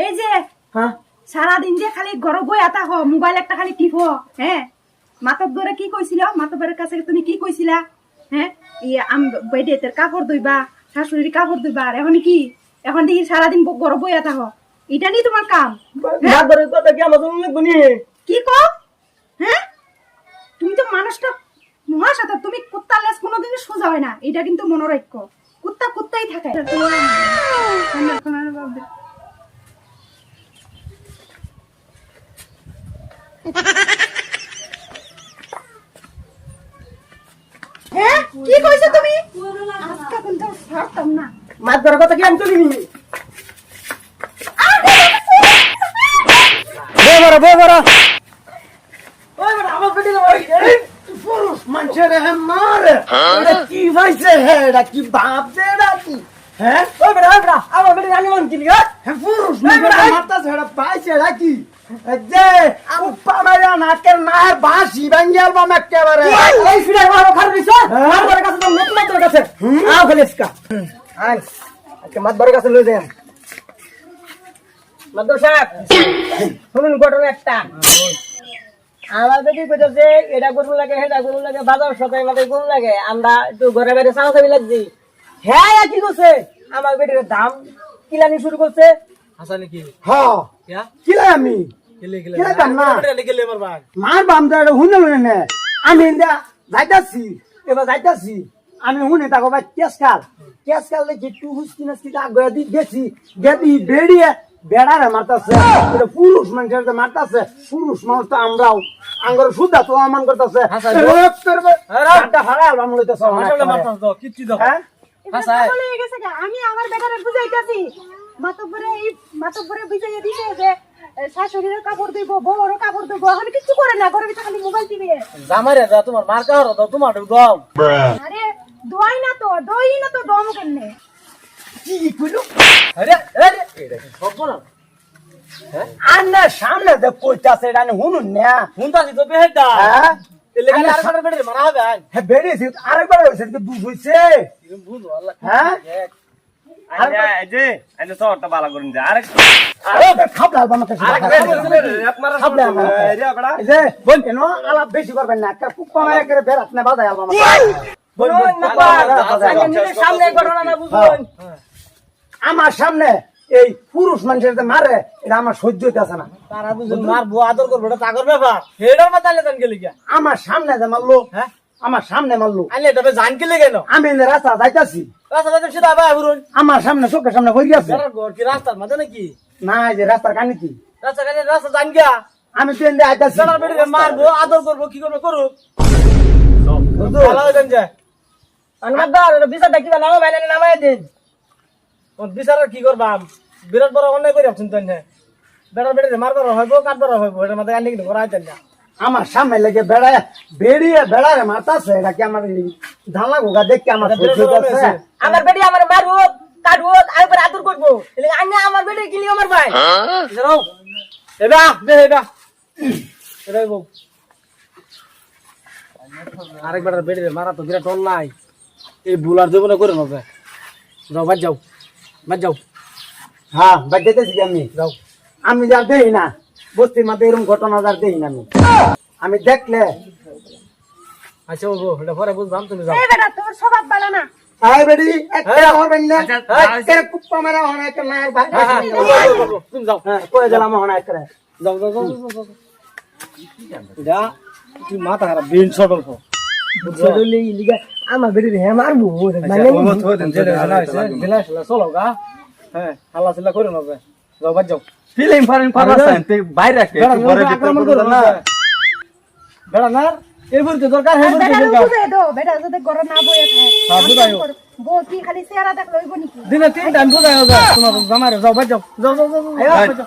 এই যে হ্যাঁ? সারাদিন যে খালি ঘরে বই আতা হ মোবাইল একটা খালি টিপো হ্যাঁ? মাতব ধরে কি কইছিল? মাতবের কাছে তুমি কি কইছিলা? হ্যাঁ? ই আম বেডে তোর কাপড় ধুইবা শাশুড়ির কাপড় ধুইবা আর এখন কি? এখন দেখি সারাদিন ঘরে বই আতা হ এটা নিয়ে তোমার কাম? হ্যাঁ? মাদরের কথা কি আমার শুনলে গুনি কি কো হ্যাঁ? তুমি তো মানুষটা মহাসাথে তুমি কুত্তার লেজ কোনোদিন সোজা হয় না। এটা কিন্তু মনে রাখো কুত্তা কুত্তাই থাকে। হ্যাঁ কি কইছো তুমি? আজকে কিন্তু ছাড়তাম না মাদরের কথা কি আমি চলিনি বে বড় বে বড় ওই বড় আমার পেটে ওই এই পুরুষ মানুষের হে? মারে এটা কি ভাইছে হে? এটা কি বাপ দে এটা কি? হ্যাঁ ওই বড় ওই বড় আমার পেটে রানি মান কিলি হ্যাঁ পুরুষ মানুষের মারতাছে এটা পাইছে এটা কি? যে মারা নাকের নায়ের বাঁশি একেবারে। এই ফিরে আমার ওখানে দিছ? কাছে তো কাছে। আও খালি ইসকা আই আজকে মাদরের কাছে লই যাই। সাহেব শুনুন ঘটনা একটা। আমার দেখি কইতেছে এটা গরু লাগে সেটা গরু লাগে বাজার সাথে আমাদের গরু লাগে আমরা একটু ঘরে বাইরে চালা চাবি লাগছি। হ্যাঁ কি করছে? আমার বেটির দাম কিলানি শুরু করছে। হাসানি কি? হ্যাঁ। কিলা আমি? মার বামটা শুনলো নে। আমি যাইতাছি আমি পুরুষ মানুষ তো আমরাও। আঙ্গর সুদ্ধা তো অমান করতেছে। আমার বেটারে বুঝাইতাছি। মাতব্বরে এই মাতব্বরে বুঝাইয়া দিছে যে শাশুড়ির কাপড় দিব বউরও কাপড় দিব এখন কিছু করে না ভিতরে খালি মোবাইল টিপে জামারে দাও তোমার মার কাহর দাও তোমার দাও আরে দোয়াই না তো দই না তো দম কেনে কি কইলো আরে আরে এটা সব না আন্না সামনে যে কইতাছে এটা নে হুনুন না। হুনতাছি তো বেহেদা হ্যাঁ? আরে আর হ্যাঁ আরেকবার হয়েছে দুধ হয়েছে বুঝো আল্লাহ হ্যাঁ? বেশি করবেন না। করে আলবা আমার সামনে এই পুরুষ মানুষের যে মারে এটা আমার সহ্য হইতেছে না। তারা বুঝুন আদর করবে এটা তাগর ব্যাপার। হেডার গেলি আমার সামনে যে মারলো হ্যাঁ? আমার সামনে মারলো। আইলে তবে জান গেলে কেন আমি রাস্তা যাইতাছি। আমার সামনে চোখের সামনে হয়ে গেছে? বেড়ার ঘর কি রাস্তার মাঝে নাকি? না এই যে রাস্তার কানি কি? রাস্তা কাছে রাস্তা জান গিয়া। আমি আইতাছি। বেড়ে মারবো আদর করব কি করব করুক। বুঝছ? ভালো হয়ে যায়। আনমাদার এটা বিচারটা কিবা নামা বাইনা নামাই দিন। ওর বিচার কি করবাম বিরাট বড় অন্যায় করে আপছেন তাই বেড়ার বেড়ে মারবার হইব কাটবার হইব এটার মধ্যে আনি কিন্তু করা হইতেন না। আমার সামনে লেগে বেড়ায় বেরিয়ে বেড়ায় মারতাছে এটা কি আমার ধালা গোগা দেখে আমার আমার বেড়ে আমার মারবো কাটবো আমি পরে আদর করব। এলে আনি আমার বেড়ি কিলি আমার ভাই। জানো এবা বে এবা। এটাই বউ আরেকবার বেড়ে মারা তো বিরাট অন্যায়। এই বুলার জীবনে করে নেবে যাও বাদ যাও বাদ যাও। হ্যাঁ বাড়িতেছি আমি? যাও। আমি যা দেই না। বস্তির মধ্যে এরকম ঘটনা যা দেই না আমি। আমি দেখলে আচ্ছা ও গো এটা পরে বুঝবাম তুমি যাও। এই বেটা তোর স্বভাব ভালো না। আয় বেডি একটা হবেন না? আচ্ছা, একটা কুপ্পা মেরা হনা একটা নায়ের ভাই। হ্যাঁ, হ্যাঁ, হ্যাঁ, তুমি যাও। হ্যাঁ হনা একটা। যাও যাও যাও তুই মাথা খারাপ? অল্প আমার বেডি হে মারবো চলো গা। হ্যাঁ হাল্লা চিল্লা করে নেবে যাও বাদ যাও। ফিলিং ফারিং করাছেন তুই বাইরে বেড়া একটু ঘরে ভিতর আক্রমণ করে না। বেড়া না এই বুঝতে দরকার হ্যাঁ বেটারে দরকার দাও বেটা যদি ঘরে না বইয়ে হ্যাঁ, বুঝাইও। বউ কি খালি চেহারা দেখলে হইব নাকি দিনে তিন টাইম বুঝাই যাও তোমার জামাই যাও বাদ যাও। যাও যাও যাও।